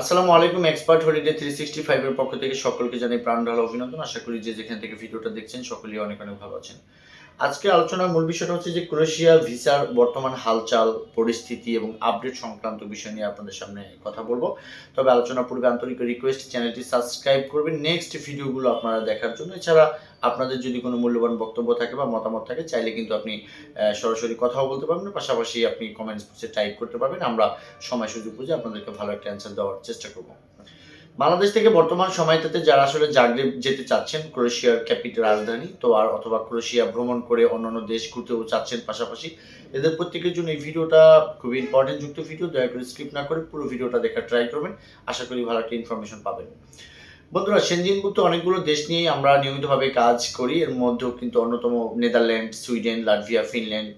আসসালামু আলাইকুম expert holiday three sixty ফাইভের পক্ষ থেকে সকলকে জানাই প্রাণ ঢালা অভিনন্দন। আশা করি যে যেখান থেকে ভিডিওটা দেখছেন, সকলেই অনেক অনেক ভালো আছেন। আজকে আলোচনার মূল বিষয়টা হচ্ছে যে ক্রোয়েশিয়া ভিসার বর্তমান হালচাল, পরিস্থিতি এবং আপডেট সংক্রান্ত বিষয় নিয়ে আপনাদের সামনে কথা বলব। তবে আলোচনা পূর্বে আন্তরিক রিকোয়েস্ট চ্যানেলটি সাবস্ক্রাইব করবেন। নেক্সট ভিডিওগুলো আপনারা দেখার জন্য। এছাড়া আপনাদের যদি কোনো মূল্যবান বক্তব্য থাকে বা মতামত থাকে, চাইলে কিন্তু আপনি সরাসরি কথাও বলতে পারবেন পাশাপাশি আপনি কমেন্টস বক্সে টাইপ করতে পারবেন। আমরা সময় সুযোগ বুঝে আপনাদেরকে ভালো একটা অ্যান্সার দেওয়ার চেষ্টা করব। বাংলাদেশ থেকে বর্তমান সময়টাতে যারা আসলে জাগরেব যেতে চাচ্ছেন, ক্রোয়েশিয়ার ক্যাপিটাল রাজধানী, তো আর অথবা ক্রোয়েশিয়া ভ্রমণ করে অন্যান্য দেশ ঘুরতেও চাচ্ছেন পাশাপাশি, এদের প্রত্যেকের জন্য এই ভিডিওটা খুবই ইম্পর্টেন্ট যুক্ত ভিডিও, দয়া করে স্কিপ না করে পুরো ভিডিওটা দেখার ট্রাই করবেন। আশা করি ভালো একটা ইনফরমেশন পাবেন। বন্ধুরা সেনজিনভুক্ত অনেকগুলো দেশ নিয়েই আমরা নিয়মিতভাবে কাজ করি। এর মধ্যেও কিন্তু অন্যতম নেদারল্যান্ড সুইডেন লাটভিয়া ফিনল্যান্ড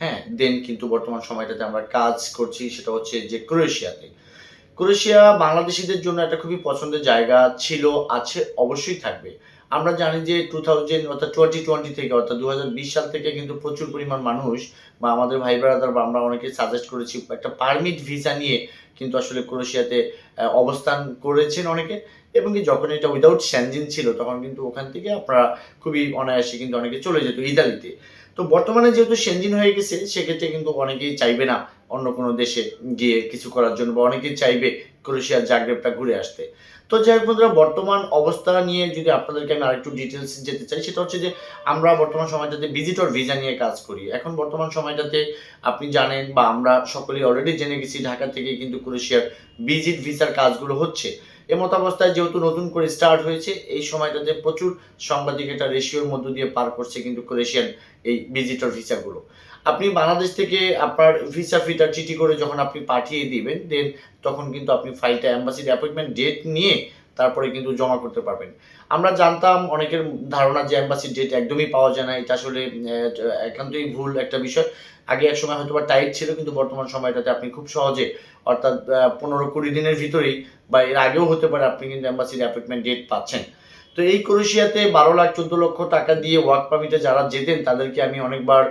হ্যাঁ দেন কিন্তু বর্তমান সময়টাতে আমরা কাজ করছি, সেটা হচ্ছে যে ক্রোয়েশিয়াতে। ক্রোয়েশিয়া বাংলাদেশিদের জন্য একটা খুবই পছন্দের জায়গা ছিল, আছে, অবশ্যই থাকবে। আমরা জানি যে টু থাউজেন্ড অর্থাৎ টোয়েন্টি টোয়েন্টি থেকে অর্থাৎ দু হাজার বিশ সাল থেকে কিন্তু প্রচুর পরিমাণ মানুষ বা আমাদের ভাই ব্রাদার বা আমরা অনেকে সাজেস্ট করেছি একটা পারমিট ভিসা নিয়ে কিন্তু আসলে ক্রোয়েশিয়াতে অবস্থান করেছেন অনেকে। এবং কি যখন এটা উইদাউট স্যানজিন ছিল, তখন কিন্তু ওখান থেকে আপনারা খুবই অনায়াসে কিন্তু অনেকে চলে যেত ইতালিতে। তো বর্তমানে যেহেতু সেনজিন হয়ে গেছে, সেক্ষেত্রে কিন্তু অনেকেই চাইবে না অন্য কোনো দেশে গিয়ে কিছু করার জন্য, বা অনেকেই চাইবে ক্রোয়েশিয়ার জাগরেবটা ঘুরে আসতে। তো যাই হোক বন্ধুরা, বর্তমান অবস্থা নিয়ে যদি আপনাদেরকে আমি আরেকটু ডিটেলস যেতে চাই, সেটা হচ্ছে যে আমরা বর্তমান সময়টাতে ভিজিটর ভিসা নিয়ে কাজ করি। এখন বর্তমান সময়টাতে আপনি জানেন, বা আমরা সকলেই অলরেডি জেনে গেছি, ঢাকা থেকে কিন্তু ক্রোয়েশিয়ার ভিজিট ভিসার কাজগুলো হচ্ছে। এমত অবস্থায় যেহেতু নতুন করে স্টার্ট হয়েছে, এই সময়টাতে প্রচুর সাংবাদিক এটা রেশিওর মধ্য দিয়ে পার করছে কিন্তু ক্রোয়েশিয়ান এই ভিজিটর ভিসাগুলো আপনি বাংলাদেশ থেকে আপনার ভিসা ফিটা চিঠি করে যখন আপনি পাঠিয়ে দিবেন দেন তখন কিন্তু আপনি ফাইলটা অ্যাম্বাসির অ্যাপয়েন্টমেন্ট ডেট নিয়ে তারপরে কিন্তু জমা করতে পারবেন। আমরা জানতাম অনেকের ধারণা যে অ্যাম্বাসির ডেট একদমই পাওয়া যায় না, এটা আসলে একান্তই ভুল একটা বিষয়। আগে এক সময় হয়তো বা টাইট ছিল, কিন্তু বর্তমান সময়টাতে আপনি খুব সহজে, অর্থাৎ পনেরো কুড়ি দিনের ভিতরেই বা এর আগেও হতে পারে আপনি কিন্তু অ্যাম্বাসির অ্যাপয়েন্টমেন্ট ডেট পাচ্ছেন। তো এই ক্রোয়েশিয়াতে বারো লাখ চোদ্দ লক্ষ টাকা দিয়ে ওয়ার্ক পারমিটে যারা যেতেন তাদেরকে আমি অনেকবার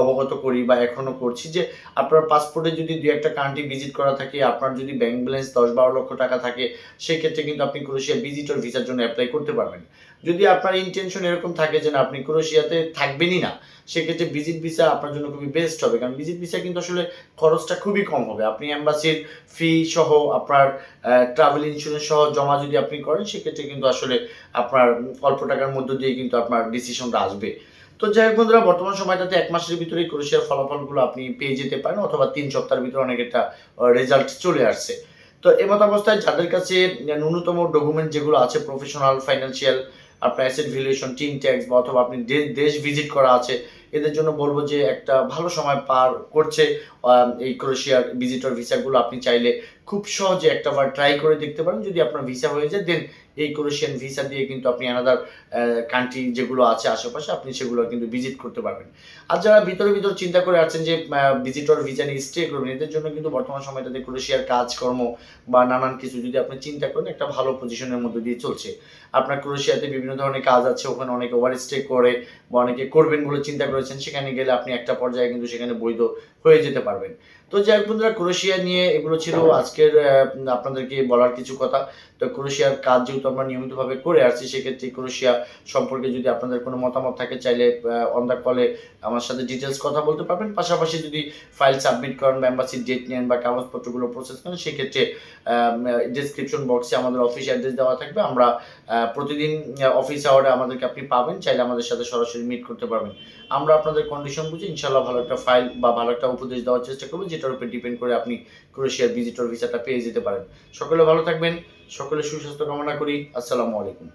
অবগত করি বা এখনও করছি যে আপনার পাসপোর্টে যদি দু একটা কান্ট্রি ভিজিট করা থাকে, আপনার যদি ব্যাংক ব্যালেন্স দশ বারো লক্ষ টাকা থাকে, সেক্ষেত্রে কিন্তু আপনি ক্রোয়েশিয়া ভিজিটর ভিসার জন্য অ্যাপ্লাই করতে পারবেন। যদি আপনার ইন্টেনশন এরকম থাকে যে না, আপনি ক্রোয়েশিয়াতে থাকবেনই না, সেক্ষেত্রে ভিজিট ভিসা আপনার জন্য খুবই বেস্ট হবে। কারণ ভিজিট ভিসা কিন্তু আসলে খরচটা খুবই কম হবে। আপনি অ্যাম্বাসির ফি সহ আপনার ট্রাভেল ইন্স্যুরেন্স সহ জমা যদি আপনি করেন, সেক্ষেত্রে কিন্তু আসলে আপনার অল্প টাকার মধ্য দিয়ে কিন্তু আপনার ডিসিশনটা আসবে। তো যাই হোক বন্ধুরা, বর্তমান সময়টাতে এক মাসের ভিতরেই ক্রোয়েশিয়ার ফলাফলগুলো আপনি পেয়ে যেতে পারেন অথবা তিন সপ্তাহের ভিতরে অনেক একটা রেজাল্ট চলে আসছে। তো এমত অবস্থায় যাদের কাছে ন্যূনতম ডকুমেন্ট যেগুলো আছে প্রফেশনাল ফাইন্যান্সিয়াল আপনার অ্যাসেট ভ্যালুয়েশন টিম ট্যাক্স বা অথবা আপনি দেশ ভিজিট করা আছে, এদের জন্য বলব যে একটা ভালো সময় পার করছে এই ক্রোশিয়ার ভিজিটর ভিসাগুলো আপনি চাইলে খুব সহজে একটাবার ট্রাই করে দেখতে পারেন। যদি আপনার ভিসা হয়ে যায় দেন এই ক্রোয়েশিয়ান ভিসা দিয়ে কিন্তু আপনি আনাদার কান্ট্রি যেগুলো আছে আশেপাশে, আপনি সেগুলো কিন্তু ভিজিট করতে পারবেন। আর যারা ভিতরে ভিতরে চিন্তা করে আছেন যে ভিজিটর ভিসা নিয়ে স্টে করবেন, এদের জন্য কিন্তু বর্তমান সময়টাতে ক্রোয়েশিয়ার কাজকর্ম বা নানান কিছু যদি আপনি চিন্তা করেন, একটা ভালো পজিশনের মধ্যে দিয়ে চলছে। আপনার ক্রোশিয়াতে বিভিন্ন ধরনের কাজ আছে, ওখানে অনেকে ওভার স্টে করে বা অনেকে করবেন বলে চিন্তা করেছেন, সেখানে গেলে আপনি একটা পর্যায়ে কিন্তু সেখানে বৈধ হয়ে যেতে পারবেন। তো যাই বন্ধুরা ক্রোয়েশিয়া নিয়ে এগুলো ছিল আজকের আপনাদেরকে বলার কিছু কথা। তো ক্রোশিয়ার কাজ যেহেতু আমরা নিয়মিতভাবে করে আসছি, সেক্ষেত্রে ক্রোশিয়া সম্পর্কে যদি আপনাদের কোনো মতামত থাকে, চাইলে অন দ্য কলে আমার সাথে ডিটেলস কথা বলতে পারবেন। পাশাপাশি যদি ফাইল সাবমিট করেন এম্বাসির ডেট নেন বা কাগজপত্রগুলো প্রসেস করেন, সেক্ষেত্রে ডিসক্রিপশন বক্সে আমাদের অফিস অ্যাড্রেস দেওয়া থাকবে। আমরা প্রতিদিন অফিস আওয়ারে আমাদেরকে আপনি পাবেন, চাইলে আমাদের সাথে সরাসরি মিট করতে পারবেন। আমরা আপনাদের কন্ডিশন বুঝে ইনশাল্লাহ ভালো একটা ফাইল বা ভালো একটা উপদেশ দেওয়ার চেষ্টা করব, যেটার উপর ডিপেন্ড করে আপনি ক্রোয়েশিয়ার ভিজিটর ভিসাটা পেয়ে যেতে পারেন। সকলে ভালো থাকবেন সকলে সুস্বাস্থ্য কামনা করি। আসসালামু আলাইকুম।